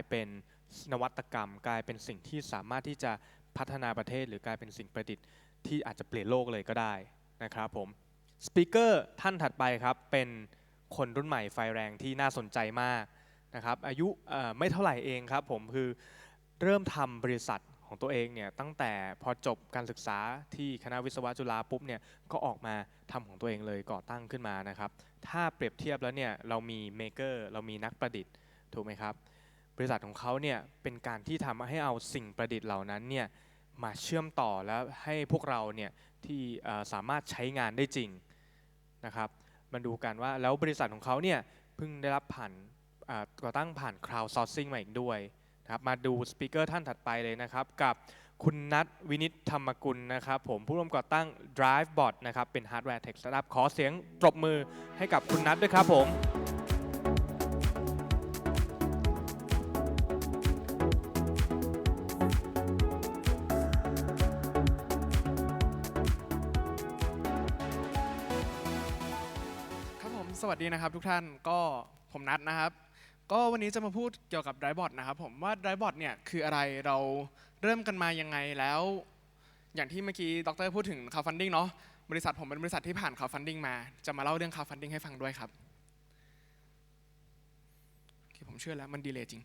ายเป็นนวัตกรรม กลายเป็นสิ่งที่สามารถที่จะพัฒนาประเทศ หรือกลายเป็นสิ่งประดิษฐ์ที่อาจจะเปลี่ยนโลกเลยก็ได้นะครับผมสปีกเกอร์ท่านถัดไปครับเป็นคนรุ่นใหม่ไฟแรงที่น่าสนใจมากนะครับอายุไม่เท่าไหร่เองครับผมคือเริ่มทำบริษัทของตัวเองเนี่ยตั้งแต่พอจบการศึกษาที่คณะวิศวะจุฬาปุ๊บเนี่ยก็ออกมาทำของตัวเองเลยก่อตั้งขึ้นมานะครับถ้าเปรียบเทียบแล้วเนี่ยเรามีเมเกอร์เรามีนักประดิษฐ์ถูกไหมครับ ริษัทของเขาเนี่ยเป็นการที่ทำให้เอาสิ่งประดิษฐ์เหล่านั้นเนี่ยมาเชื่อมต่อแล้วให้พวกเราเนี่ยที่สามารถใช้งานได้จริงนะครับมาดูกันว่าแล้วบริษัทของเขาเนี่ยเพิ่งได้รับผ่านก่อตั้งผ่าน crowdsourcing มาอีกด้วยนะครับมาดูสปีกเกอร์ท่านถัดไปเลยนะครับ กับคุณนัทวินิตธรรมกุลนะครับ ผมผู้ร่วมก่อตั้ง DriveBot นะครับ เป็น Hardware Tech Startup ขอเสียงปรบมือให้กับคุณนัทด้วยครับผม วัสดีนะครับทุกท่านก็ผมนัทนะครับ ก็วันนี้จะมาพูดเกี่ยวกับ Drivebot นะครับผมว่า Drivebot เนี่ยคืออะไรเราเริ่มกันมายังไงแล้ว อย่างที่เมื่อกี้ดรพูดถึง crowdfunding เนาะบริษัทผมเป็นบริษัทที่ผ่าน crowdfunding มา จะมาเล่าเรื่อง crowdfunding ให้ฟังด้วยครับโอเคผมเชื่อแล้วมันดีเลยจริง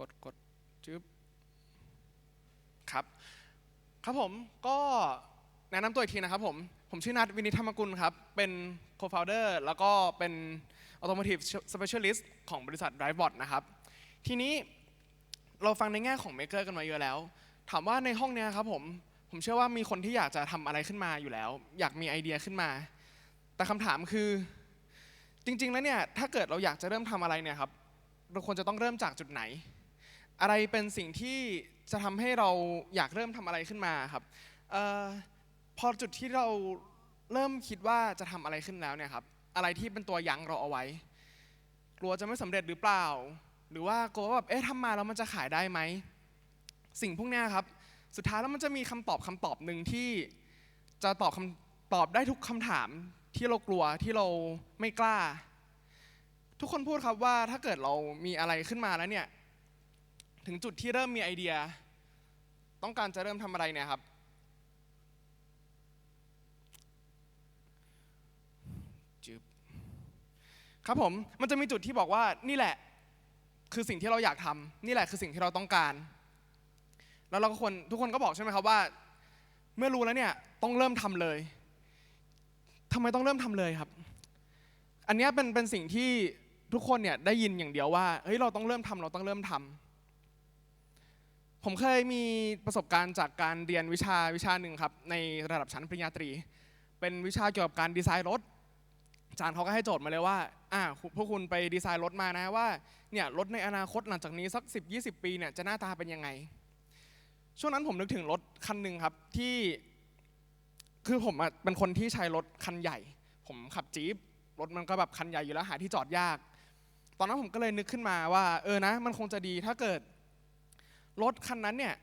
กดกดจึ๊บครับ ครับผมก็แนะนำตัวอีกทีนะครับผม ผมชื่อนัทวินิธรรมกุลครับ เป็น co-founder แล้วก็เป็น automotive specialist ของบริษัท DriveBot นะครับ ทีนี้เราฟังในแง่ของ maker กันมาเยอะแล้ว ถามว่าในห้องเนี้ยครับผม ผมเชื่อว่ามีคนที่อยากจะทำอะไรขึ้นมาอยู่แล้ว อยากมีไอเดียขึ้นมา แต่คำถามคือ จริง ๆ แล้วเนี่ย ถ้าเกิดเราอยากจะเริ่มทำอะไรเนี่ยครับ เราควรจะต้องเริ่มจากจุดไหน อะไรเป็นสิ่งที่จะทำให้เราอยากเริ่มทำอะไรขึ้นมาครับ พอจุดที่เราเริ่มคิดว่าจะทำอะไรขึ้นแล้วเนี่ยครับอะไรที่เป็นตัวยั้งเราเอาไว้ กลัวจะไม่สำเร็จหรือเปล่า หรือว่ากลัวว่าแบบเอ๊ะทำมาแล้วมันจะขายได้ไหมสิ่งพวกนี้ครับ สุดท้ายแล้วมันจะมีคำตอบคำตอบหนึ่งที่จะตอบคำตอบได้ทุกคำถามที่เรากลัวที่เราไม่กล้า ทุกคนพูดครับว่าถ้าเกิดเรามีอะไรขึ้นมาแล้วเนี่ยถึงจุดที่เริ่มมีไอเดีย ต้องการจะเริ่มทำอะไรเนี่ยครับ จึบครับผมมันจะมีจุดที่บอกว่านี่แหละคือสิ่งที่เราอยากทำนี่แหละคือสิ่งที่เราต้องการ แล้วเราก็คนทุกคนก็บอกใช่ไหมครับว่า เมื่อรู้แล้วเนี่ยต้องเริ่มทำเลยทำไมต้องเริ่มทำเลยครับ อันนี้เป็นเป็นสิ่งที่ทุกคนเนี่ยได้ยินอย่างเดียวว่าเฮ้ยเราต้องเริ่มทำเราต้องเริ่มทำผมเคยมีประสบการณ์จากการเรียนวิชาวิชาหนึ่งครับในระดับชั้นปริญญาตรี เป็นวิชาเกี่ยวกับการดีไซน์รถ อาจารย์เขาก็ให้โจทย์มาเลยว่าอ่าพวกคุณไปดีไซน์รถมานะว่าเนี่ยรถในอนาคตหลังจากนี้สัก 10 20 ปีเนี่ยจะหน้าตาเป็นยังไง ช่วงนั้นผมนึกถึงรถคันหนึ่งครับที่คือผมเป็นคนที่ใช้รถคันใหญ่ ผมขับจี๊ปรถมันก็แบบคันใหญ่อยู่แล้วหาที่จอดยาก ตอนนั้นผมก็เลยนึกขึ้นมาว่า เออนะ มันคงจะดีถ้าเกิดรถคันนั้นเนี่ย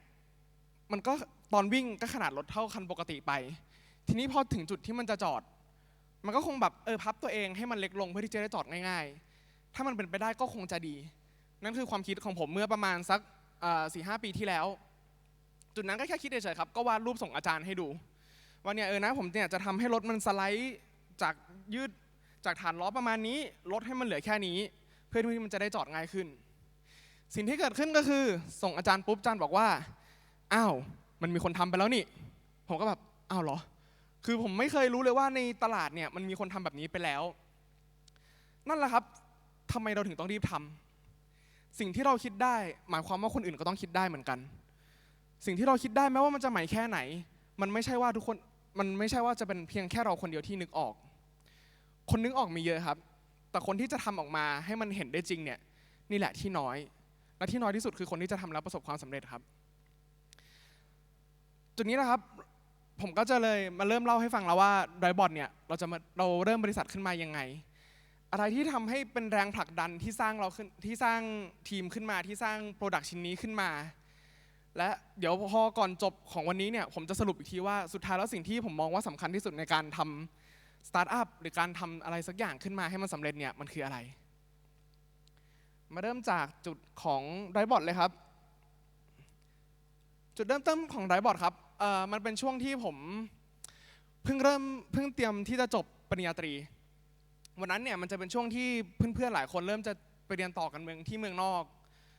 มันก็ตอนวิ่งก็ขนาดรถเท่าคันปกติไป ทีนี้พอถึงจุดที่มันจะจอด มันก็คงแบบเออพับตัวเองให้มันเล็กลงเพื่อที่จะได้จอดง่ายๆ ถ้ามันเป็นไปได้ก็คงจะดี นั่นคือความคิดของผมเมื่อประมาณสักสี่ห้าปีที่แล้ว จุดนั้นก็แค่คิดเฉยๆครับ ก็วาดรูปส่งอาจารย์ให้ดู ว่าเนี่ยเออนะผมเนี่ยจะทำให้รถมันสไลด์จากยืดจากฐานล้อประมาณนี้ลดให้มันเหลือแค่นี้ เพื่อที่มันจะได้จอดง่ายขึ้น สิ่งที่เกิดขึ้นก็คือ ส่งอาจารย์ปุ๊บอาจารย์บอกว่า อ้าว มันมีคนทำไปแล้วนี่ ผมก็แบบ อ้าวเหรอ คือผมไม่เคยรู้เลยว่าในตลาดเนี่ยมันมีคนทำแบบนี้ไปแล้ว นั่นแหละครับทำไมเราถึงต้องรีบทำสิ่งที่เราคิดได้ หมายความว่าคนอื่นก็ต้องคิดได้เหมือนกัน สิ่งที่เราคิดได้แม้ว่ามันจะใหม่แค่ไหน มันไม่ใช่ว่าทุกคนมันไม่ใช่ว่าจะเป็นเพียงแค่เราคนเดียวที่นึกออก คนนึกออกมีเยอะครับ แต่คนที่จะทำออกมาให้มันเห็นได้จริงเนี่ยนี่แหละที่น้อย และที่น้อยที่สุดคือคนที่จะทำแล้วประสบความสำเร็จครับ จุดนี้นะครับ ผมก็จะเลยมาเริ่มเล่าให้ฟังแล้วว่าไดบอทเนี่ยเราจะมาเราเริ่มบริษัทขึ้นมายังไง อะไรที่ทำให้เป็นแรงผลักดันที่สร้างเราขึ้นที่สร้างทีมขึ้นมาที่สร้างโปรดักชิ้นนี้ขึ้นมา และเดี๋ยวพอก่อนจบของวันนี้เนี่ยผมจะสรุปอีกทีว่าสุดท้ายแล้วสิ่งที่ผมมองว่าสำคัญที่สุดในการทำสตาร์ทอัพหรือการทำอะไรสักอย่างขึ้นมาให้มันสำเร็จเนี่ยมันคืออะไร มาเริ่มจากจุดของไรบอทเลยครับ จุดเริ่มต้นของไรบอทครับ เอ่อมันเป็นช่วงที่ผมเพิ่งเริ่มเพิ่งเตรียมที่จะจบปริญญาตรี วันนั้นเนี่ยมันจะเป็นช่วงที่เพื่อนๆหลายคนเริ่มจะไปเรียนต่อกันเมืองที่เมืองนอก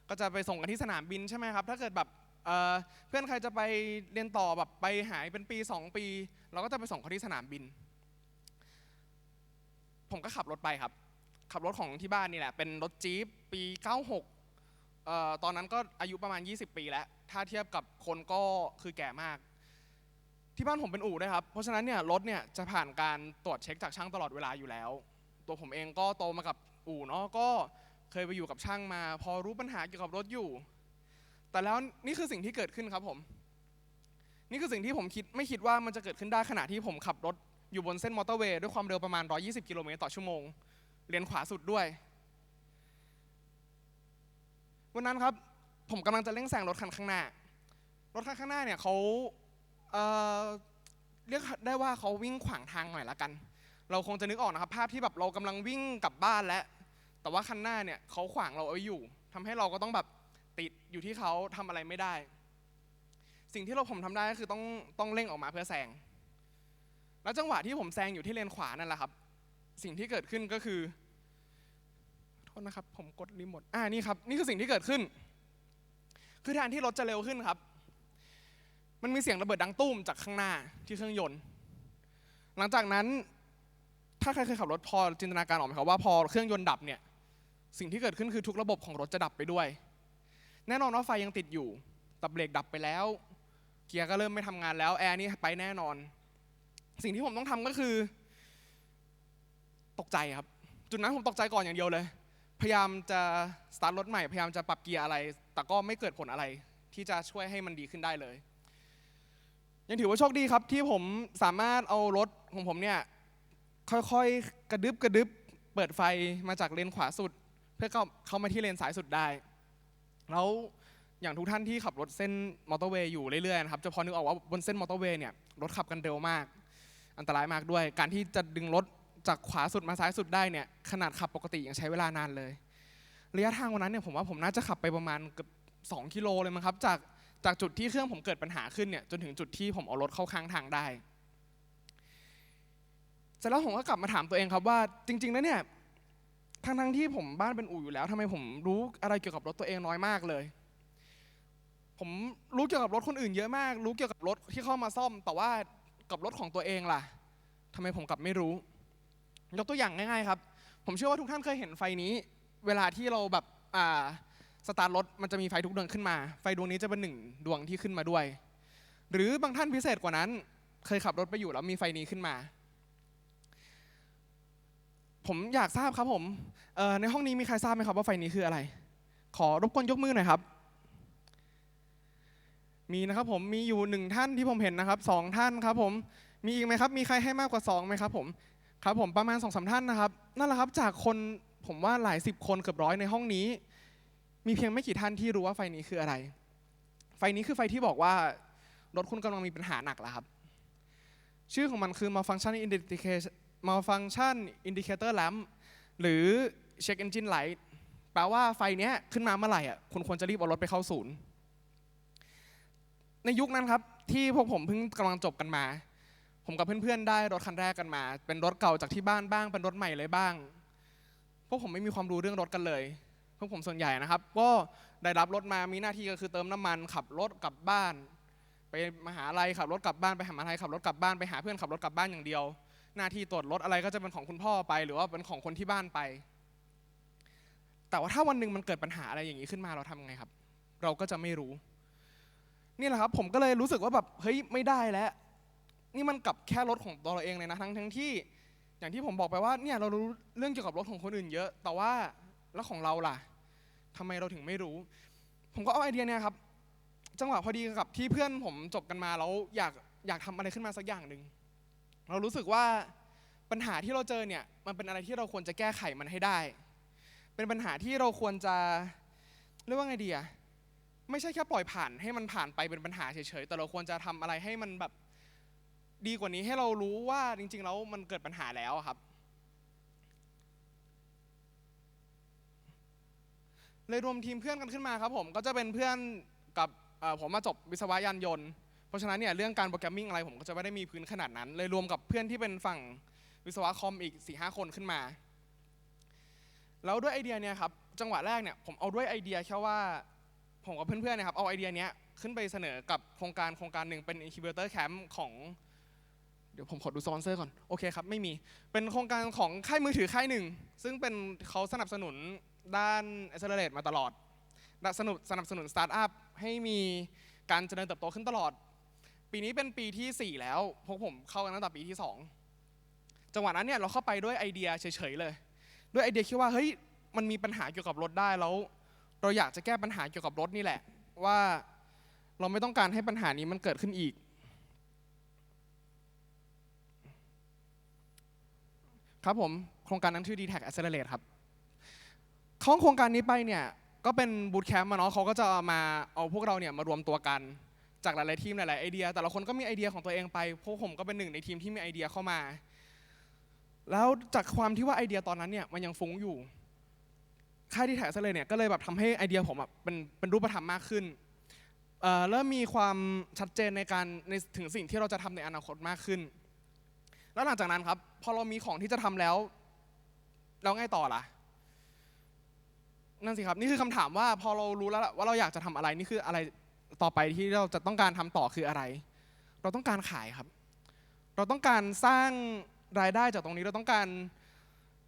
ก็จะไปส่งกันที่สนามบินใช่ไหมครับถ้าเกิดแบบเอ่อเพื่อนใครจะไปเรียนต่อแบบไปหายเป็นปี 2 ปี เราก็จะไปส่งเขาที่สนามบิน ผมก็ขับรถไปครับ ขับรถของที่บ้านนี่แหละ เป็นรถจี๊ปปี 96 เอ่อตอนนั้นก็อายุประมาณ 20 ปีแล้ว ถ้าเทียบกับคนก็คือแก่มาก ที่บ้านผมเป็นอู่ด้วยครับ เพราะฉะนั้นเนี่ยรถเนี่ยจะผ่านการตรวจเช็คจากช่างตลอดเวลาอยู่แล้ว ตัวผมเองก็โตมากับอู่เนาะก็เคยไปอยู่กับช่างมา พอรู้ปัญหาเกี่ยวกับรถอยู่ แต่แล้วนี่คือสิ่งที่เกิดขึ้นครับผม นี่คือสิ่งที่ผมคิดไม่คิดว่ามันจะเกิดขึ้นได้ขณะที่ผมขับรถอยู่บนเส้นมอเตอร์เวย์ด้วยความเร็วประมาณ 120 กิโลเมตรต่อชั่วโมงเลนขวาสุดด้วย วันนั้นครับผมกำลังจะเร่งแซงรถคันข้างหน้า รถคันข้างหน้าเนี่ยเขาเเรียกได้ว่าเขาวิ่งขวางทางหน่อยละกัน เราคงจะนึกออกนะครับ ภาพที่แบบเรากำลังวิ่งกลับบ้านแล้ว แต่ว่าคันหน้าเนี่ยเขาขวางเราเอาไว้อยู่ทำให้เราก็ต้องแบบติดอยู่ที่เขาทำอะไรไม่ได้ สิ่งที่เราผมทำได้ก็คือต้องต้องเร่งออกมาเพื่อแซง แล้วจังหวะที่ผมแซงอยู่ที่เลนขวานั่นแหละครับ สิ่งที่เกิดขึ้นก็คือ ทษนะครับผมกดรีโมทอ่านี่ครับนี่คือสิ่งที่เกิดขึ้น คือแทนที่รถจะเร็วขึ้นครับ มันมีเสียงระเบิดดังตุ้มจากข้างหน้าที่เครื่องยนต์ หลังจากนั้นถ้าใครเคยขับรถพอจินตนาการออกไหมครับว่าพอเครื่องยนต์ดับเนี่ยสิ่งที่เกิดขึ้นคือทุกระบบของรถจะดับไปด้วย แน่นอนว่าไฟยังติดอยู่แต่เบรกดับไปแล้ว เกียร์ก็เริ่มไม่ทำงานแล้วแอร์นี่ไปแน่นอน สิ่งที่ผมต้องทำก็คือ ตกใจครับ จุดนั้นผมตกใจก่อนอย่างเดียวเลย พยายามจะสตาร์ทรถใหม่ พยายามจะปรับเกียร์อะไร แต่ก็ไม่เกิดผลอะไรที่จะช่วยให้มันดีขึ้นได้เลย ยังถือว่าโชคดีครับที่ผมสามารถเอารถของผมเนี่ยค่อยๆ กระดึบกระดึบเปิดไฟมาจากเลนขวาสุด เพื่อเข้าเข้ามาที่เลนซ้ายสุดได้ แล้วอย่างทุกท่านที่ขับรถเส้นมอเตอร์เวย์อยู่เรื่อยๆนะครับจะพอนึกออกว่าบนเส้นมอเตอร์เวย์เนี่ยรถขับกันเร็วมาก อันตรายมากด้วย การที่จะดึงรถ จากขวาสุดมาซ้ายสุดได้เนี่ยขนาดขับปกติยังใช้เวลานานเลย ระยะทางวันนั้นเนี่ยผมว่าผมน่าจะขับไปประมาณเกือบ2กิโลเลยมั้งครับจากจากจุดที่เครื่องผมเกิดปัญหาขึ้นเนี่ยจนถึงจุดที่ผมเอารถเข้าข้างทางได้เสร็จแล้วผมก็กลับมาถามตัวเองครับว่าจริงๆแล้วเนี่ยทั้งทั้งที่ผมบ้านเป็นอู่อยู่แล้วทำไมผมรู้อะไรเกี่ยวกับรถตัวเองน้อยมากเลย ผมรู้เกี่ยวกับรถคนอื่นเยอะมาก รู้เกี่ยวกับรถที่เข้ามาซ่อม แต่ว่ากับรถของตัวเองล่ะทำไมผมกลับไม่รู้ ยกตัวอย่างง่ายๆครับ ผมเชื่อว่าทุกท่านเคยเห็นไฟนี้ เวลาที่เราแบบอ่าสตาร์ทรถมันจะมีไฟทุกดวงขึ้นมา ไฟดวงนี้จะเป็นหนึ่งดวงที่ขึ้นมาด้วย หรือบางท่านพิเศษกว่านั้น เคยขับรถไปอยู่แล้วมีไฟนี้ขึ้นมา ผมอยากทราบครับผมในห้องนี้มีใครทราบไหมครับว่าไฟนี้คืออะไร ขอรบกวนยกมือหน่อยครับ มีนะครับผมมีอยู่หนึ่งท่านที่ผมเห็นนะครับสองท่านครับผมมีอีกไหมครับ มีใครให้มากกว่าสองไหมครับผม ครับผมประมาณสองสามท่านนะครับนั่นแหละครับจากคนผมว่าหลายสิบคนเกือบร้อยในห้องนี้ มีเพียงไม่กี่ท่านที่รู้ว่าไฟนี้คืออะไร ไฟนี้คือไฟที่บอกว่ารถคุณกำลังมีปัญหาหนักแล้วครับ ชื่อของมันคือ malfunction indicator malfunction indicator lamp หรือ check engine light แปลว่าไฟนี้ขึ้นมาเมื่อไหร่อะคุณควรจะรีบเอารถไปเข้าศูนย์ ในยุคนั้นครับที่พวกผมเพิ่งกำลังจบกันมา ผมกับเพื่อนๆได้รถคันแรกกันมา เป็นรถเก่าจากที่บ้านบ้าง เป็นรถใหม่เลยบ้าง พวกผมไม่มีความรู้เรื่องรถกันเลย พวกผมส่วนใหญ่นะครับ ก็ได้รับรถมามีหน้าที่ก็คือเติมน้ำมันขับรถกลับบ้าน ไปมหาลัยขับรถกลับบ้านไปหามหาลัยขับรถกลับบ้านไปหาเพื่อนขับรถกลับบ้านอย่างเดียว หน้าที่ตรวจรถอะไรก็จะเป็นของคุณพ่อไป หรือว่าเป็นของคนที่บ้านไป แต่ว่าถ้าวันหนึ่งมันเกิดปัญหาอะไรอย่างนี้ขึ้นมาเราทำไงครับ เราก็จะไม่รู้นี่แหละครับผมก็เลยรู้สึกว่าแบบเฮ้ยไม่ได้แล้ว นี่มันกลับแค่รถของตัวเราเองเลยนะทั้งทั้งที่ อย่างที่ผมบอกไปว่าเนี่ยเรารู้เรื่องเกี่ยวกับรถของคนอื่นเยอะ แต่ว่าแล้วของเราล่ะทำไมเราถึงไม่รู้ ผมก็เอาไอเดียเนี่ยครับ จังหวะพอดีกับที่เพื่อนผมจบกันมาแล้วอยากอยากทำอะไรขึ้นมาสักอย่างหนึ่งเรารู้สึกว่าปัญหาที่เราเจอเนี่ยมันเป็นอะไรที่เราควรจะแก้ไขมันให้ได้ เป็นปัญหาที่เราควรจะเรียกว่าไงดีอะไม่ใช่แค่ปล่อยผ่านให้มันผ่านไปเป็นปัญหาเฉยๆ แต่เราควรจะทำอะไรให้มันแบบ ดีกว่านี้ให้เรารู้ว่าจริงๆแล้วมันเกิดปัญหาแล้วครับ เลยรวมทีมเพื่อนกันขึ้นมาครับผมก็จะเป็นเพื่อนกับผมมาจบวิศวะยานยนต์เพราะฉะนั้นเนี่ยเรื่องการโปรแกรมมิ่งอะไรผมก็จะไม่ได้มีพื้นขนาดนั้น เลยรวมกับเพื่อนที่เป็นฝั่งวิศวะคอมอีก4ีหคนขึ้นมา แล้วด้วยไอเดียเนี่ยครับจังหวะแรกเนี่ยผมเอาด้วยไอเดียแค่ว่าผมกับเพื่อนๆเนะครับเอาไอเดียเนี้ยขึ้นไปเสนอกับโครงการโครงการหนึ่งเป็น incubator camp ของ เดี๋ยวผมขอดูสปอนเซอร์ก่อน โอเคครับ ไม่มี เป็นโครงการของค่ายมือถือค่ายหนึ่ง ซึ่งเป็นเขาสนับสนุนด้าน accelerate มาตลอด สนุนสนับสนุนสตาร์ทอัพให้มีการเจริญเติบโตขึ้นตลอด ปีนี้เป็นปีที่ 4 แล้ว พวกผมเข้ากันตั้งแต่ปีที่ 2 จังหวะนั้นเนี่ยเราเข้าไปด้วยไอเดียเฉยๆเลย ด้วยไอเดียคิดว่าเฮ้ยมันมีปัญหาเกี่ยวกับรถได้แล้ว เราอยากจะแก้ปัญหาเกี่ยวกับรถนี่แหละ ว่าเราไม่ต้องการให้ปัญหานี้มันเกิดขึ้นอีก ครับผมโครงการนั้นชื่อ d t a c Accelerate ครับเข้าโครงการนี้ไปเนี่ยก็เป็นบูตแคมป์มาเนาะเขาก็จะมาเอาพวกเราเนี่ยมารวมตัวกันจากหลาย ๆ ทีมหลาย ๆ ไอเดีย แต่ละคนก็มีไอเดียของตัวเองไปพวกผมก็เป็นหนึ่งในทีมที่มีไอเดียเข้ามา แล้วจากความที่ว่าไอเดียตอนนั้นเนี่ยมันยังฟุ้งอยู่ค่ายดีแท็กเลยเนี่ยก็เลยแบบทำให้ไอเดียผมอะเป็นเป็นรูปธรรมมากขึ้นเอ่อเริ่มมีความชัดเจนในการในถึงสิ่งที่เราจะทำในอนาคตมากขึ้น แล้วหลังจากนั้นครับ พอเรามีของที่จะทำแล้วแล้วไงต่อล่ะนั่นสิครับ นี่คือคำถามว่าพอเรารู้แล้วว่าเราอยากจะทำอะไรนี่คืออะไรต่อไปที่เราจะต้องการทำต่อคืออะไร เราต้องการขายครับ เราต้องการสร้างรายได้จากตรงนี้เราต้องการ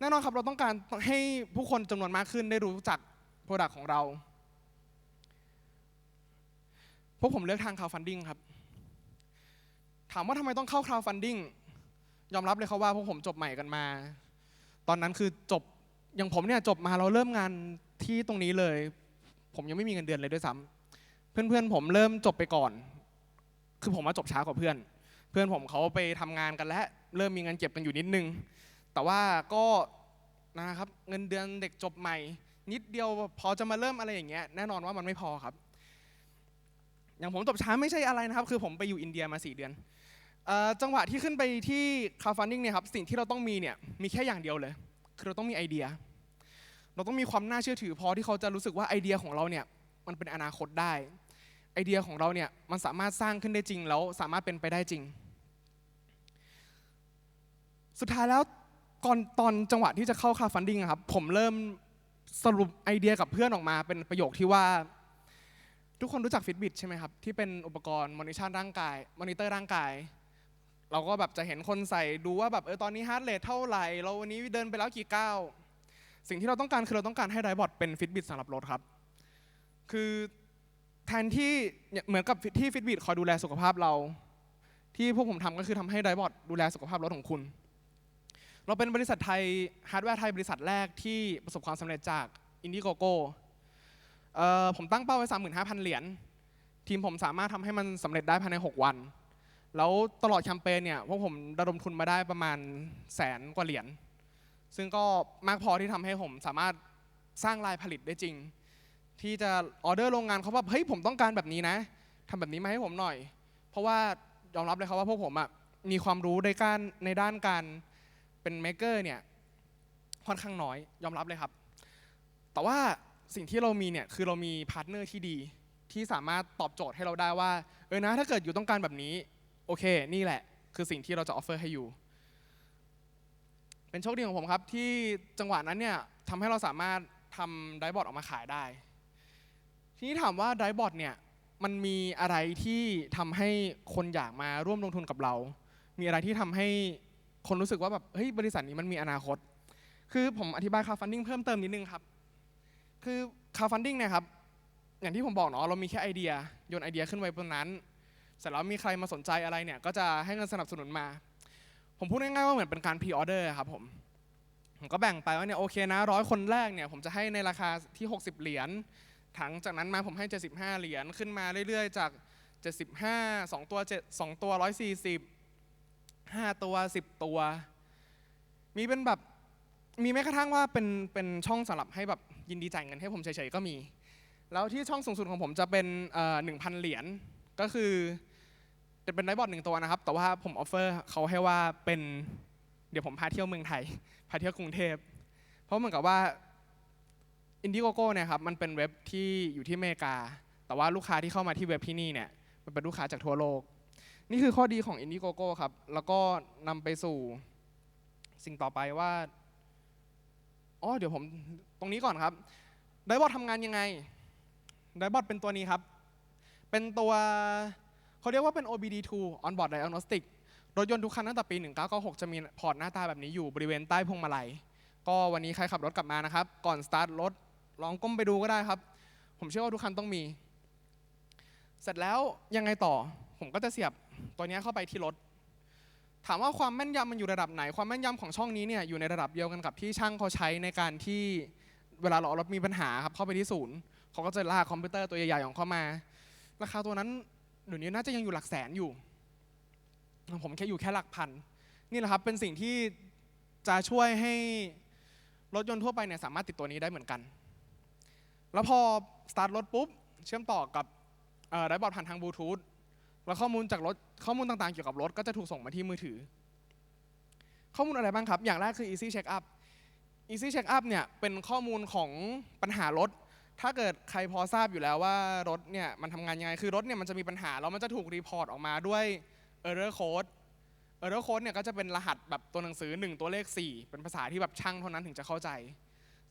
แน่นอนครับ เราต้องการให้ผู้คนจำนวนมากขึ้นได้รู้จักโปรดักของเราพวกผมเลือกทาง crowdfunding ครับ ถามว่าทำไมต้องเข้า crowdfunding ยอมรับเลยครับว่าพวกผมจบใหม่กันมา ตอนนั้นคือจบอย่างผมเนี่ยจบมาเราเริ่มงานที่ตรงนี้เลย ผมยังไม่มีเงินเดือนเลยด้วยซ้ำเพื่อนๆผมเริ่มจบไปก่อน คือผมมาจบช้ากว่าเพื่อน เพื่อนผมเขาไปทำงานกันแล้วเริ่มมีเงินเก็บกันอยู่นิดนึง แต่ว่าก็นะครับเงินเดือนเด็กจบใหม่ นิดเดียวพอจะมาเริ่มอะไรอย่างเงี้ยแน่นอนว่ามันไม่พอครับ อย่างผมจบช้าไม่ใช่อะไรนะครับ คือผมไปอยู่อินเดียมา 4 เดือน เอ่อจังหวะที่ขึ้นไปที่คาฟันดิ้งเนี่ยครับสิ่งที่เราต้องมีเนี่ยมีแค่อย่างเดียวเลย คือเราต้องมีไอเดีย เราต้องมีความน่าเชื่อถือพอที่เขาจะรู้สึกว่าไอเดียของเราเนี่ยมันเป็นอนาคตได้ ไอเดียของเราเนี่ยมันสามารถสร้างขึ้นได้จริงแล้วสามารถเป็นไปได้จริง สุดท้ายแล้วก่อนตอนจังหวะที่จะเข้าคาฟันดิ้งครับผมเริ่มสรุปไอเดียกับเพื่อนออกมาเป็นประโยคที่ว่าทุกคนรู้จักฟิตบิ t ใช่ไหมครับที่เป็นอุปกรณ์มอนิชั่นร่างกายมอนิเตอร์ร่างกาย เราก็แบบจะเห็นคนใส่ดูว่าแบบเออตอนนี้ฮาร์ดเรทเท่าไหร่ เราวันนี้เดินไปแล้วกี่ก้าวสิ่งที่เราต้องการคือเราต้องการให้ไดบอทเป็นฟิตบิ t สำหรับรถครับ คือแทนที่เหมือนกับที่ฟิตบิ t คอยดูแลสุขภาพเรา ที่พวกผมทำก็คือทำให้ไดบอทดูแลสุขภาพรถของคุณ เราเป็นบริษัทไทยฮาร์ดแวร์ไทยบริษัทแรกที่ประสบความสำเร็จจากอินดีโกโก้ผมตั้งเป้าไว้ 35,000 เหรียญทีมผมสามารถทำให้มันสำเร็จได้ภายใน 6 วัน แล้วตลอดแคมเปญเนี่ยพวกผมระดมทุนมาได้ประมาณแสนกว่าเหรียญ ซึ่งก็มากพอที่ทำให้ผมสามารถสร้างลายผลิตได้จริง ที่จะออเดอร์โรงงานเขาว่าเฮ้ยผมต้องการแบบนี้นะทำแบบนี้มาให้ผมหน่อย เพราะว่ายอมรับเลยครับว่าพวกผมอะมีความรู้ในการในด้านการเป็นเมกเกอร์เนี่ยค่อนข้างน้อยยอมรับเลยครับ แต่ว่าสิ่งที่เรามีเนี่ยคือเรามีพาร์ทเนอร์ที่ดี ที่สามารถตอบโจทย์ให้เราได้ว่าเออนะถ้าเกิดอยู่ต้องการแบบนี้ โอเค นี่แหละ คือสิ่งที่เราจะออฟเฟอร์ให้อยู่ เป็นโชคดีของผมครับ ที่จังหวะนั้นเนี่ยทำให้เราสามารถทำไดบอร์ดออกมาขายได้ ทีนี้ถามว่าไดบอร์ดเนี่ยมันมีอะไรที่ทำให้คนอยากมาร่วมลงทุนกับเรา มีอะไรที่ทำให้คนรู้สึกว่าแบบเฮ้ยบริษัทนี้มันมีอนาคต คือผมอธิบายคาฟันดิ้งเพิ่มเติมนิดนึงครับ คือคาฟันดิ้งเนี่ยครับ อย่างที่ผมบอกเนาะเรามีแค่ไอเดียโยนไอเดียขึ้นไว้บนนั้น เสร็จแล้วมีใครมาสนใจอะไรเนี่ยก็จะให้เงินสนับสนุนมา ผมพูดง่ายๆว่าเหมือนเป็นการพรีออเดอร์ครับผมผมก็แบ่งไปว่าเนี่ยโอเคนะร้อยคนแรกเนี่ยผมจะให้ในราคาที่ 60 เหรียญถังจากนั้นมาผมให้ 75 เหรียญขึ้นมาเรื่อยๆ จาก 75 2 ตัว7 2ตัว 140 5 ตัว 10 ตัว มีเป็นแบบมีแม้กระทั่งว่าเป็นเป็นช่องสำหรับให้แบบยินดีจ่ายเงินให้ผมเฉยๆก็มี แล้วที่ช่องสูงสุดของผมจะเป็นหนึ่งพันเหรียญก็คือ จะเป็นไดบอร์ดหนึ่งตัวนะครับ แต่ว่าผมออฟเฟอร์เขาให้ว่าเป็น เดี๋ยวผมพาเที่ยวเมืองไทย พาเที่ยวกรุงเทพ เพราะเหมือนกับว่า Indiegogo เนี่ยครับ มันเป็นเว็บที่อยู่ที่อเมริกา แต่ว่าลูกค้าที่เข้ามาที่เว็บที่นี่เนี่ย มันเป็นลูกค้าจากทั่วโลก นี่คือข้อดีของ Indiegogo ครับ แล้วก็นำไปสู่สิ่งต่อไปว่า อ๋อ เดี๋ยวผมตรงนี้ก่อนครับ ไดบอททำงานยังไง ไดบอทเป็นตัวนี้ครับ เป็นตัว เขาเรียกว่าเป็น OBD2 Onboard Diagnostic รถยนต์ทุกคันตั้งแต่ปี 1996 จะมีพอร์ตหน้าตาแบบนี้อยู่บริเวณใต้พวงมาลัย ก็วันนี้ใครขับรถกลับมานะครับ ก่อนสตาร์ทรถลองก้มไปดูก็ได้ครับ ผมเชื่อว่าทุกคันต้องมี เสร็จแล้วยังไงต่อ ผมก็จะเสียบตัวนี้เข้าไปที่รถ ถามว่าความแม่นยำมันอยู่ระดับไหน ความแม่นยำของช่องนี้เนี่ยอยู่ในระดับเดียวกันกับที่ช่างเขาใช้ในการที่เวลาเราเอารถมีปัญหาครับเข้าไปที่ศูนย์เขาก็จะลากคอมพิวเตอร์ตัวใหญ่ๆของเขามา ราคาตัวนั้น เดี๋ยวนี้น่าจะยังอยู่หลักแสนอยู่ ผมแค่อยู่แค่หลักพัน นี่แหละครับเป็นสิ่งที่จะช่วยให้รถยนต์ทั่วไปเนี่ยสามารถติดตัวนี้ได้เหมือนกัน แล้วพอสตาร์ทรถปุ๊บ เชื่อมต่อกับไดบอร์ดผ่านทางบลูทูธแล้วข้อมูลจากรถข้อมูลต่างๆเกี่ยวกับรถก็จะถูกส่งมาที่มือถือ ข้อมูลอะไรบ้างครับ อย่างแรกคือ easy check up easy check up เนี่ยเป็นข้อมูลของปัญหารถ ถ้าเกิดใครพอทราบอยู่แล้วว่ารถเนี่ยมันทำงานยังไง คือรถเนี่ยมันจะมีปัญหาแล้วมันจะถูกรีพอร์ตออกมาด้วย error code error code เนี่ยก็จะเป็นรหัสแบบตัวหนังสือ 1 ตัวเลข 4 เป็นภาษาที่แบบช่างเท่านั้นถึงจะเข้าใจ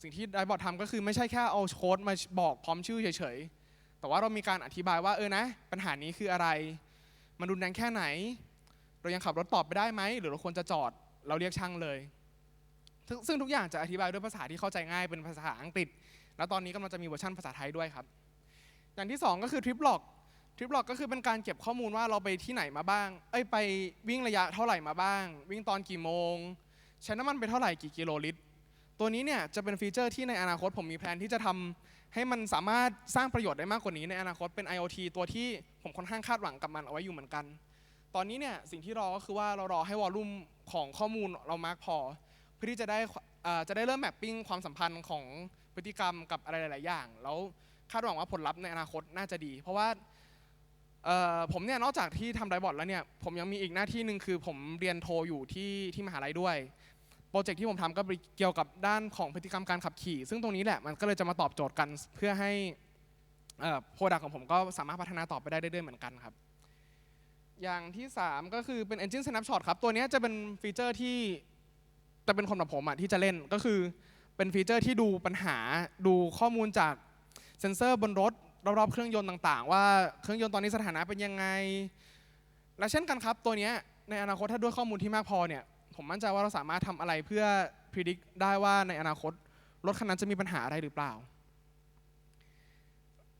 สิ่งที่ไดบอร์ดทำก็คือไม่ใช่แค่เอาโค้ดมาบอกพร้อมชื่อเฉยๆ แต่ว่าเรามีการอธิบายว่าเออนะ ปัญหานี้คืออะไร มันรุนแรงแค่ไหน เรายังขับรถตอบไปได้ไหม หรือเราควรจะจอดเราเรียกช่างเลย ซึ่งซึ่งทุกอย่างจะอธิบายด้วยภาษาที่เข้าใจง่ายเป็นภาษาอังกฤษ แล้วตอนนี้กำลังจะมีเวอร์ชันภาษาไทยด้วยครับ อย่างที่สองก็คือทริปล็อกทริปล็อกก็คือเป็นการเก็บข้อมูลว่าเราไปที่ไหนมาบ้าง เอ้ยไปวิ่งระยะเท่าไหร่มาบ้าง วิ่งตอนกี่โมง ใช้น้ำมันไปเท่าไหร่กี่กิโลลิตร ตัวนี้เนี่ยจะเป็นฟีเจอร์ที่ในอนาคตผมมีแผนที่จะทำให้มันสามารถสร้างประโยชน์ได้มากกว่านี้ในอนาคตเป็น IoT ตัวที่ผมค่อนข้างคาดหวังกับมันเอาไว้อยู่เหมือนกัน ตอนนี้เนี่ยสิ่งที่รอก็คือว่าเรารอให้วอลลุ่มของข้อมูลเรามากพอ เพื่อที่จะได้จะได้เริ่มแมปปิ้งความสัมพันธ์ของ พฤติกรรมกับอะไรหลาย ๆ อย่าง แล้วคาดหวังว่าผลลัพธ์ในอนาคตน่าจะดี เพราะว่าผมเนี่ยนอกจากที่ทำไดบอร์ดแล้วเนี่ยผมยังมีอีกหน้าที่หนึ่งคือผมเรียนโทอยู่ที่ที่มหาลัยด้วยโปรเจกต์ที่ผมทำก็เกี่ยวกับด้านของพฤติกรรมการขับขี่ ซึ่งตรงนี้แหละมันก็เลยจะมาตอบโจทย์กันเพื่อให้โปรดักของผมก็สามารถพัฒนาต่อไปได้เรื่อยๆเหมือนกันครับ อย่างที่ 3 ก็คือเป็น Engine Snapshot ครับ ตัวนี้จะเป็นฟีเจอร์ที่จะเป็นคนแบบผมอะที่จะเล่นก็คือ เป็นฟีเจอร์ที่ดูปัญหาดูข้อมูลจากเซ็นเซอร์บนรถรอบๆเครื่องยนต์ต่างๆ ว่าเครื่องยนต์ตอนนี้สถานะเป็นยังไง และเช่นกันครับตัวนี้ในอนาคตถ้าด้วยข้อมูลที่มากพอเนี่ยผมมั่นใจว่าเราสามารถทำอะไรเพื่อพิจิตรได้ว่าในอนาคตรถคันนั้นจะมีปัญหาอะไรหรือเปล่า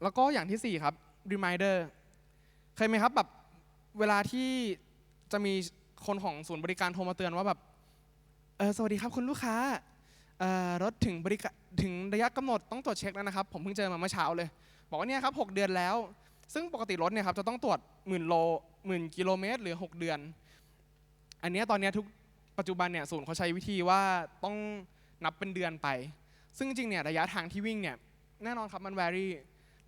แล้วก็อย่างที่ 4 ครับ reminder เคยไหมครับแบบเวลาที่จะมีคนของศูนย์บริการโทรมาเตือนว่าแบบเออสวัสดีครับคุณลูกค้า รถถึงบริถึงระยะกำหนดต้องตรวจเช็คแล้วนะครับ ผมเพิ่งเจอมาเมื่อเช้าเลย บอกว่าเนี่ยครับ 6 เดือนแล้ว ซึ่งปกติรถเนี่ยครับจะต้องตรวจหมื่นโลหมื่นกิโลเมตร หรือ 6 เดือน อันนี้ตอนนี้ทุกปัจจุบันเนี่ยศูนย์เขาใช้วิธีว่าต้องนับเป็นเดือนไป ซึ่งจริงเนี่ยระยะทางที่วิ่งเนี่ยแน่นอนครับมัน vary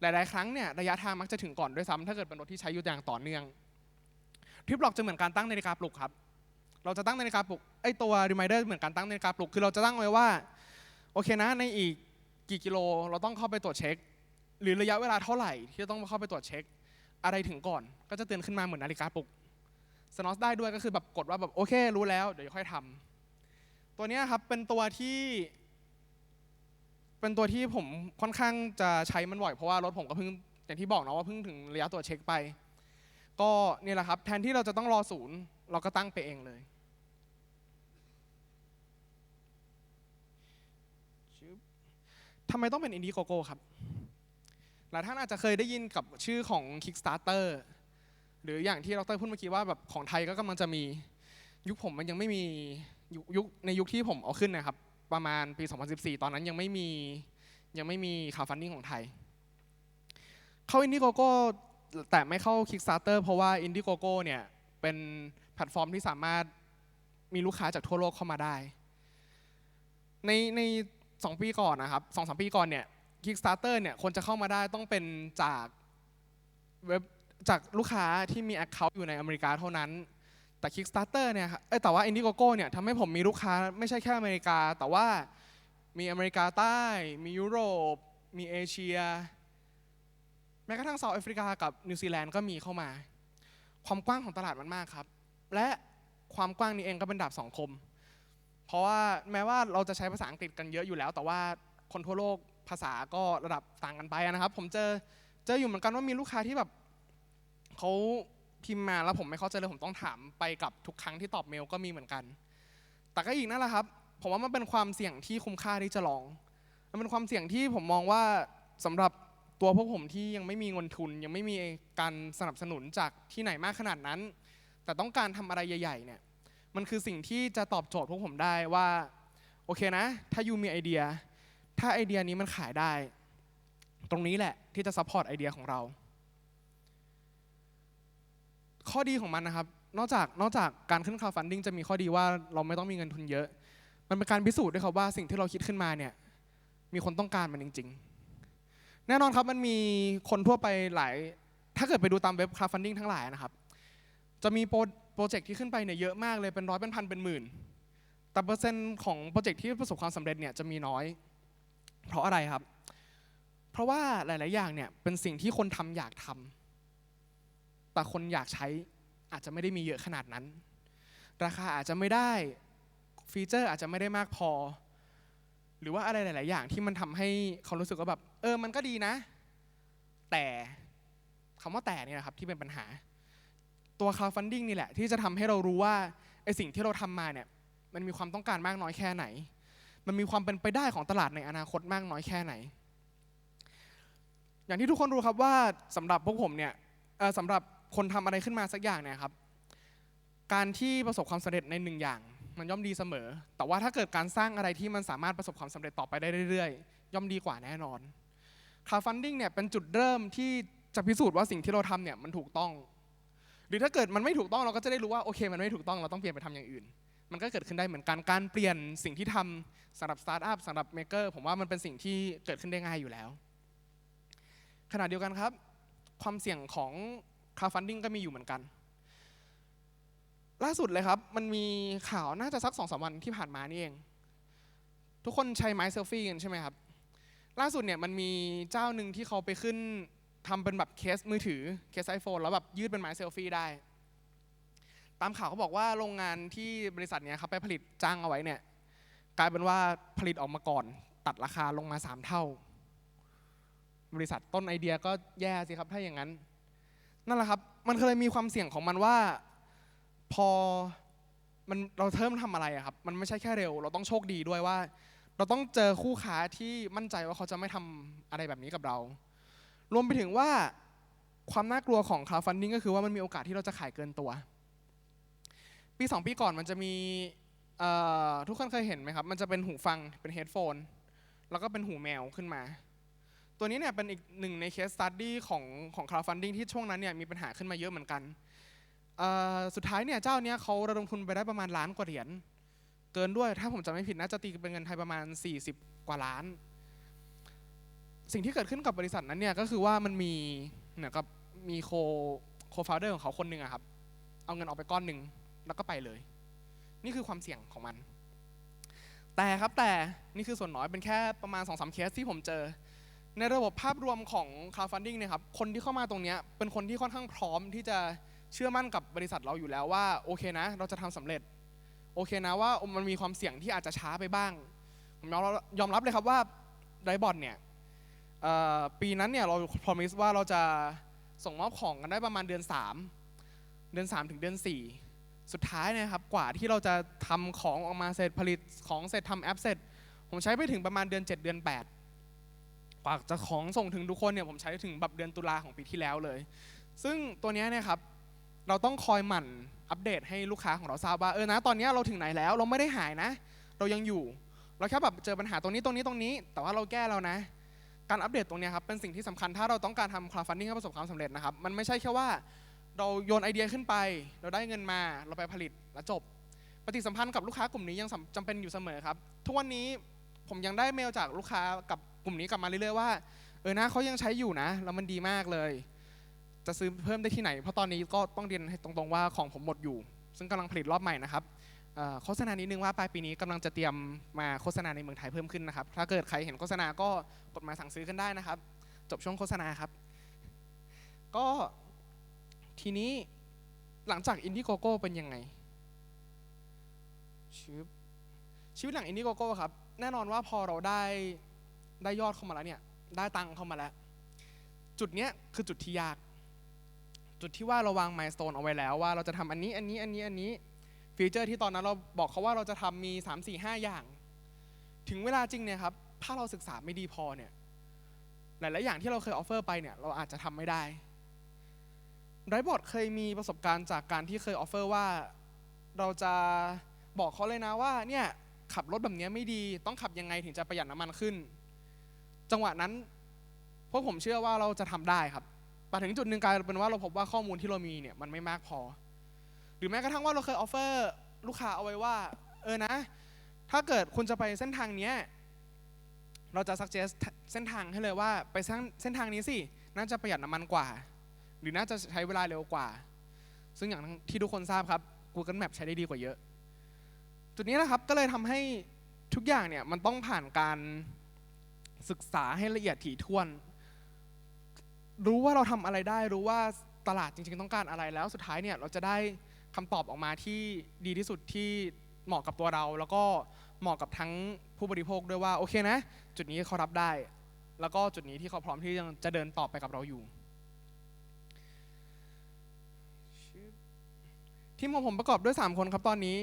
หลาย ๆ ครั้งเนี่ยระยะทางมักจะถึงก่อนด้วยซ้ำถ้าเกิดเป็นรถที่ใช้อยู่อย่างต่อเนื่องทริปล็อกจะเหมือนการตั้งนาฬิกาปลุกครับ เราจะตั้งนาฬิกาปลุกไอตัว reminder เหมือนการตั้งนาฬิกาปลุกคือเราจะตั้งไว้ว่าโอเคนะในอีกกี่กิโลเราต้องเข้าไปตรวจเช็ค หรือระยะเวลาเท่าไหร่ที่จะต้องเข้าไปตรวจเช็ค อะไรถึงก่อน ก็จะเตือนขึ้นมาเหมือนนาฬิกาปลุกสนอสได้ด้วยก็คือแบบกดว่าแบบโอเค รู้แล้วเดี๋ยวค่อยทำตัวนี้ครับเป็นตัวที่ เป็นตัวที่ผมค่อนข้างจะใช้มันบ่อยเพราะว่ารถผมก็เพิ่งอย่างที่บอกเนาะว่าเพิ่งถึงระยะตรวจเช็คไป ก็นี่แหละครับ แทนที่เราจะต้องรอศูนย์ เราก็ตั้งไปเองเลยชึบทำไมต้องเป็น Indiegogo ครับ หลายท่านอาจจะเคยได้ยินกับชื่อของ Kickstarter หรืออย่างที่ดรพูดเมื่อกี้ว่าแบบของไทยก็กำลังจะมียุคผมมันยังไม่มียุคยุคในยุคที่ผมเอาขึ้นนะครับ ประมาณปี 2014 ตอนนั้นยังไม่มียังไม่มีข่าวฟันดิ้งของไทย เข้า Indiegogo แต่ไม่เข้า Kickstarter เพราะว่า Indiegogo เนี่ยเป็น แพลตฟอร์มที่สามารถมีลูกค้าจากทั่วโลกเข้ามาได้ ในในสองปีก่อนนะครับสองสามปีก่อนเนี่ย Kickstarter เนี่ยคนจะเข้ามาได้ต้องเป็นจากเว็บจากลูกค้าที่มี Account อยู่ในอเมริกาเท่านั้น แต่ Kickstarter เนี่ยครับเอแต่ว่า Indiegogo เนี่ยทำให้ผมมีลูกค้าไม่ใช่แค่อเมริกา แต่ว่ามีอเมริกาใต้ มียุโรป มีเอเชีย แม้กระทั่งเซาท์แอฟริกากับนิวซีแลนด์ก็มีเข้ามา ความกว้างของตลาดมันมากครับ และความกว้างนี้เองก็เป็นดาบสองคม เพราะว่าแม้ว่าเราจะใช้ภาษาอังกฤษกันเยอะอยู่แล้ว แต่ว่าคนทั่วโลกภาษาก็ระดับต่างกันไปนะครับ ผมเจอเจออยู่เหมือนกันว่ามีลูกค้าที่แบบเขาพิมพ์มาแล้วผมไม่เข้าใจเลยผมต้องถามไปกับทุกครั้งที่ตอบเมลก็มีเหมือนกัน แต่ก็อีกนั่นแหละครับ ผมว่ามันเป็นความเสี่ยงที่คุ้มค่าที่จะลอง มันเป็นความเสี่ยงที่ผมมองว่าสำหรับตัวพวกผมที่ยังไม่มีเงินทุน ยังไม่มีการสนับสนุนจากที่ไหนมากขนาดนั้น แต่ต้องการทำอะไรใหญ่ๆเนี่ยมันคือสิ่งที่จะตอบโจทย์พวกผมได้ว่าโอเคนะ ถ้ายูมีไอเดีย ถ้าไอเดียนี้มันขายได้ ตรงนี้แหละที่จะซัพพอร์ตไอเดียของเรา ข้อดีของมันนะครับ นอกจากนอกจากการขึ้น crowdfunding จะมีข้อดีว่าเราไม่ต้องมีเงินทุนเยอะ มันเป็นการพิสูจน์ด้วยครับว่าสิ่งที่เราคิดขึ้นมาเนี่ยมีคนต้องการมันจริง ๆ แน่นอนครับมันมีคนทั่วไปหลาย ถ้าเกิดไปดูตามเว็บ crowdfunding ทั้งหลายนะครับ จะมีโปรเจกต์ที่ขึ้นไปเนี่ยเยอะมากเลยเป็นร้อยเป็นพันเป็นหมื่น แต่เปอร์เซ็นต์ของโปรเจกต์ที่ประสบความสำเร็จเนี่ยจะมีน้อย เพราะอะไรครับ เพราะว่าหลาย ๆ อย่างเนี่ยเป็นสิ่งที่คนทำอยากทำแต่คนอยากใช้อาจจะไม่ได้มีเยอะขนาดนั้น ราคาอาจจะไม่ได้ฟีเจอร์อาจจะไม่ได้มากพอ หรือว่าอะไรหลาย ๆ อย่างที่มันทำให้เขารู้สึกว่าแบบเออมันก็ดีนะ แต่คำว่าแต่เนี่ยนะครับที่เป็นปัญหา ตัว crowdfunding นี่แหละที่จะทำให้เรารู้ว่าไอสิ่งที่เราทำมาเนี่ยมันมีความต้องการมากน้อยแค่ไหน มันมีความเป็นไปได้ของตลาดในอนาคตมากน้อยแค่ไหน อย่างที่ทุกคนรู้ครับว่าสำหรับพวกผมเนี่ยสำหรับคนทำอะไรขึ้นมาสักอย่างเนี่ยครับ การที่ประสบความสำเร็จในหนึ่งอย่าง มันย่อมดีเสมอ แต่ว่าถ้าเกิดการสร้างอะไรที่มันสามารถประสบความสำเร็จต่อไปได้เรื่อยๆ ย่อมดีกว่าแน่นอน crowdfunding เนี่ยเป็นจุดเริ่มที่จะพิสูจน์ว่าสิ่งที่เราทำเนี่ยมันถูกต้อง หรือถ้าเกิดมันไม่ถูกต้องเราก็จะได้รู้ว่าโอเค มันไม่ถูกต้องเราต้องเปลี่ยนไปทำอย่างอื่น มันก็เกิดขึ้นได้เหมือนกันการเปลี่ยนสิ่งที่ทำสำหรับสตาร์ทอัพสำหรับเมเกอร์ผมว่ามันเป็นสิ่งที่เกิดขึ้นได้ง่ายอยู่แล้ว ขณะเดียวกันครับ ความเสี่ยงของ crowdfunding ก็มีอยู่เหมือนกัน ล่าสุดเลยครับ มันมีข่าวน่าจะสักสองสามวันที่ผ่านมานี่เอง ทุกคนใช้ไม้เซลฟี่กันใช่ไหมครับล่าสุดเนี่ยมันมีเจ้าหนึ่งที่เขาไปขึ้น ทำเป็นแบบเคสมือถือเคสไอโฟนแล้วแบบยืดเป็นไม้เซลฟี่ได้ ตามข่าวเขาบอกว่าโรงงานที่บริษัทเนี้ยครับไปผลิตจ้างเอาไว้เนี่ยกลายเป็นว่าผลิตออกมาก่อน ตัดราคาลงมาสามเท่า บริษัทต้นไอเดียก็แย่สิครับถ้าอย่างนั้น นั่นแหละครับ มันเคยมีความเสี่ยงของมันว่า พอมันเราเริ่มทำอะไรอะครับ มันไม่ใช่แค่เร็ว เราต้องโชคดีด้วยว่า เราต้องเจอคู่ค้าที่มั่นใจว่าเขาจะไม่ทำอะไรแบบนี้กับเรา รวมไปถึงว่าความน่ากลัวของ crowdfunding ก็คือว่ามันมีโอกาสที่เราจะขายเกินตัว ปี 2 ปีก่อนมันจะมีทุกคนเคยเห็นไหมครับ มันจะเป็นหูฟังเป็นเฮดโฟนแล้วก็เป็นหูแมวขึ้นมา ตัวนี้เนี่ยเป็นอีกหนึ่งในเคสสตัดดี้ของของ crowdfunding ที่ช่วงนั้นเนี่ยมีปัญหาขึ้นมาเยอะเหมือนกัน สุดท้ายเนี่ยเจ้าเนี้ยเขาระดมทุนไปได้ประมาณล้านกว่าเหรียญ เกินด้วยถ้าผมจำไม่ผิดน่าจะตีเป็นเงินไทยประมาณ 40 กว่าล้าน สิ่งที่เกิดขึ้นกับบริษัทนั้นเนี่ยก็คือว่ามันมีเหมือนกับมีโคโคฟาวเดอร์ของเขาคนหนึ่งอะครับ เอาเงินออกไปก้อนหนึ่งแล้วก็ไปเลย นี่คือความเสี่ยงของมัน แต่ครับแต่นี่คือส่วนน้อยเป็นแค่ประมาณ2อสเคสที่ผมเจอ ในระบบภาพรวมของ crowdfunding เนี่ยครับคนที่เข้ามาตรงนี้เป็นคนที่ค่อนข้างพร้อมที่จะเชื่อมั่นกับบริษัทเราอยู่แล้วว่าโอเคนะ เราจะทำสำเร็จโอเคนะว่ามันมีความเสี่ยงที่อาจจะช้าไปบ้างผมยอมรับเลยครับว่าไดบอลเนี่ย ปีนั้นเนี่ยเรา promise ว่าเราจะส่งมอบของกันได้ประมาณเดือน 3 เดือน 3 ถึงเดือน 4 สุดท้ายเนยครับกว่าที่เราจะทำของออกมาเสร็จผลิตของเสร็จทำแอปเสร็จ ผมใช้ไปถึงประมาณเดือน 7 เดือน 8 กว่าจะของส่งถึงทุกคนเนี่ยผมใช้ถึงแบบเดือนตุลาของปีที่แล้วเลย ซึ่งตัวเนี้ยเนี่ยครับเราต้องคอยหมั่นอัปเดตให้ลูกค้าของเราทราบว่าเออนะตอนนี้เราถึงไหนแล้วเราไม่ได้หายนะ เรายังอยู่ เราแค่แบบเจอปัญหาตรงนี้ตรงนี้ตรงนี้ แต่ว่าเราแก้แล้วนะ การอัปเดตตรงนี้ครับเป็นสิ่งที่สำคัญถ้าเราต้องการทำ crowdfunding ให้ประสบความสำเร็จนะครับ มันไม่ใช่แค่ว่าเราโยนไอเดียขึ้นไป เราได้เงินมาเราไปผลิตแล้วจบ ปฏิสัมพันธ์กับลูกค้ากลุ่มนี้ยังสำจำเป็นอยู่เสมอครับ ทุกวันนี้ผมยังได้เมลจากลูกค้ากับกลุ่มนี้กลับมาเรื่อยๆว่าเออนะเขายังใช้อยู่นะแล้วมันดีมากเลย จะซื้อเพิ่มได้ที่ไหน เพราะตอนนี้ก็ต้องเรียนให้ตรงๆว่าของผมหมดอยู่ ซึ่งกำลังผลิตรอบใหม่นะครับ โฆษณานิดนึงว่าปลายปีนี้กำลังจะเตรียมมาโฆษณาในเมืองไทยเพิ่มขึ้นนะครับ ถ้าเกิดใครเห็นโฆษณาก็กดมาสั่งซื้อกันได้นะครับ จบช่วงโฆษณาครับ ก็ทีนี้หลังจากอินดี้โกโก้เป็นยังไงชีวิตชีวิตหลังอินดี้โกโก้ครับ แน่นอนว่าพอเราได้ได้ยอดเข้ามาแล้วเนี่ยได้ตังค์เข้ามาแล้ว จุดเนี้ยคือจุดที่ยาก จุดที่ว่าเราวางมายสเตนเอาไว้แล้วว่าเราจะทำอันนี้อันนี้อันนี้อันนี้ ฟีเจอร์ที่ตอนนั้นเราบอกเขาว่าเราจะทำมี 3 4 5 อย่าง ถึงเวลาจริงเนี่ยครับ ถ้าเราศึกษาไม่ดีพอเนี่ย หลาย ๆ อย่างที่เราเคยออฟเฟอร์ไปเนี่ย เราอาจจะทำไม่ได้ไรบอร์ดเคยมีประสบการณ์จากการที่เคยออฟเฟอร์ว่า เราจะบอกเขาเลยนะว่าเนี่ยขับรถแบบนี้ไม่ดีต้องขับยังไงถึงจะประหยัดน้ำมันขึ้น จังหวะนั้นพวกผมเชื่อว่าเราจะทำได้ครับแต่ถึงจุดหนึ่งกลายเป็นว่าเราพบว่าข้อมูลที่เรามีเนี่ยมันไม่มากพอ หรือแม้กระทั่งว่าเราเคยออฟเฟอร์ลูกค้าเอาไว้ว่า เออนะ ถ้าเกิดคุณจะไปเส้นทางเนี้ยเราจะ suggest เส้นทางให้เลยว่าไปเส้นเส้นทางนี้สิ น่าจะประหยัดน้ำมันกว่า หรือน่าจะใช้เวลาเร็วกว่า ซึ่งอย่างที่ทุกคนทราบครับ Google Map ใช้ได้ดีกว่าเยอะ จุดนี้นะครับก็เลยทำให้ทุกอย่างเนี่ยมันต้องผ่านการศึกษาให้ละเอียดถี่ถ้วน รู้ว่าเราทำอะไรได้ รู้ว่าตลาดจริง ๆ ต้องการอะไรแล้ว สุดท้ายเนี่ยเราจะได้ คำตอบออกมาที่ดีที่สุดที่เหมาะกับตัวเรา แล้วก็เหมาะกับทั้งผู้บริโภคด้วยว่าโอเคนะ จุดนี้เขารับได้ แล้วก็จุดนี้ที่เขาพร้อมที่จะเดินต่อไปกับเราอยู่ทีมของผมประกอบด้วย 3 คนครับตอนนี้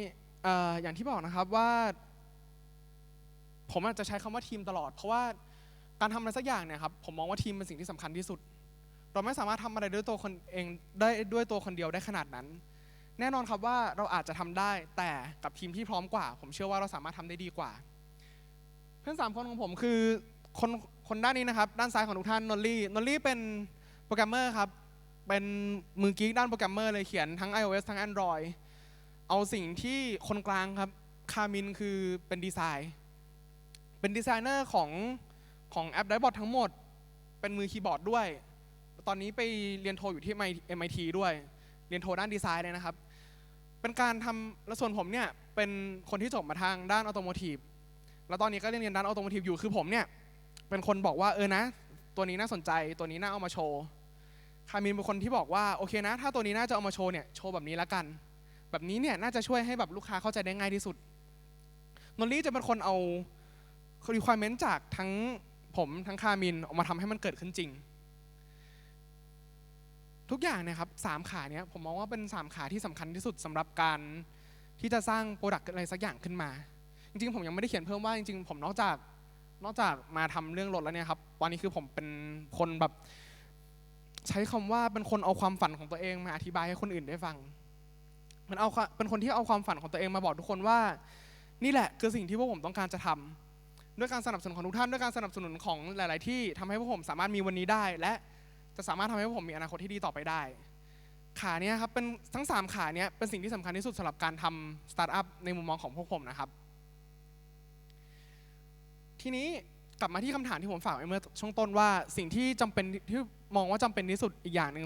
เอ่ออย่างที่บอกนะครับว่า ผมอาจจะใช้คำว่าทีมตลอด เพราะว่าการทำอะไรสักอย่างเนี่ยครับผมมองว่าทีมเป็นสิ่งที่สำคัญที่สุด เราไม่สามารถทำอะไรด้วยตัวคนเองได้ด้วยตัวคนเดียวได้ขนาดนั้น แน่นอนครับว่าเราอาจจะทำได้ แต่กับทีมที่พร้อมกว่า ผมเชื่อว่าเราสามารถทำได้ดีกว่า เพื่อนสามคนของผมคือคนคนด้านนี้นะครับ ด้านซ้ายของทุกท่านนนลี่นนลี่เป็นโปรแกรมเมอร์ครับ เป็นมือกิ๊กด้านโปรแกรมเมอร์เลยเขียนทั้ง iOS ทั้ง Android เอาสิ่งที่คนกลางครับคามินคือเป็นดีไซน์เป็นดีไซเนอร์ของของแอปไดบอททั้งหมด เป็นมือคีย์บอร์ดด้วย ตอนนี้ไปเรียนโทอยู่ที่ MIT ด้วย เรียนโทด้านดีไซน์เลยนะครับ เป็นการทำและส่วนผมเนี่ยเป็นคนที่จบมาทางด้านออโตโมทีฟแล้วตอนนี้ก็เรียนด้านออโตโมทีฟอยู่คือผมเนี่ยเป็นคนบอกว่าเออนะ ตัวนี้น่าสนใจตัวนี้น่าเอามาโชว์คามินเป็นคนที่บอกว่าโอเคนะ ถ้าตัวนี้น่าจะเอามาโชว์เนี่ยโชว์แบบนี้ละกัน แบบนี้เนี่ยน่าจะช่วยให้แบบลูกค้าเข้าใจได้ง่ายที่สุดนนลี่จะเป็นคนเอา requirement จากทั้งผมทั้งคามินออกมาทำให้มันเกิดขึ้นจริง ทุกอย่างเนะครับสามขาเนี้ยผมมองว่าเป็นสามขาที่สำคัญที่สุดสำหรับการที่จะสร้างโปรดักต์อะไรสักอย่างขึ้นมา จริงๆ ผมยังไม่ได้เขียนเพิ่มว่าจริงๆ ผมนอกจากนอกจากมาทำเรื่องรถแล้วเนี่ยครับตอนนี้คือผมเป็นคนแบบ ใช้คำว่าเป็นคนเอาความฝันของตัวเองมาอธิบายให้คนอื่นได้ฟัง มันเอาเป็นคนที่เอาความฝันของตัวเองมาบอกทุกคนว่า นี่แหละคือสิ่งที่พวกผมต้องการจะทำด้วยการสนับสนุนของทุกท่านด้วยการสนับสนุนของหลาย ๆ ที่ทำให้พวกผมสามารถมีวันนี้ได้และ จะสามารถทำให้ผมมีอนาคตที่ดีต่อไปได้ ขาเนี้ยครับเป็นทั้ง 3 ขาเนี้ยเป็นสิ่งที่สำคัญที่สุดสำหรับการทำสตาร์ทอัพในมุมมองของพวกผมนะครับ ทีนี้กลับมาที่คำถามที่ผมฝากไว้เมื่อช่วงต้นว่า สิ่งที่จำเป็นที่มองว่าจำเป็นที่สุดอีกอย่างหนึ่ง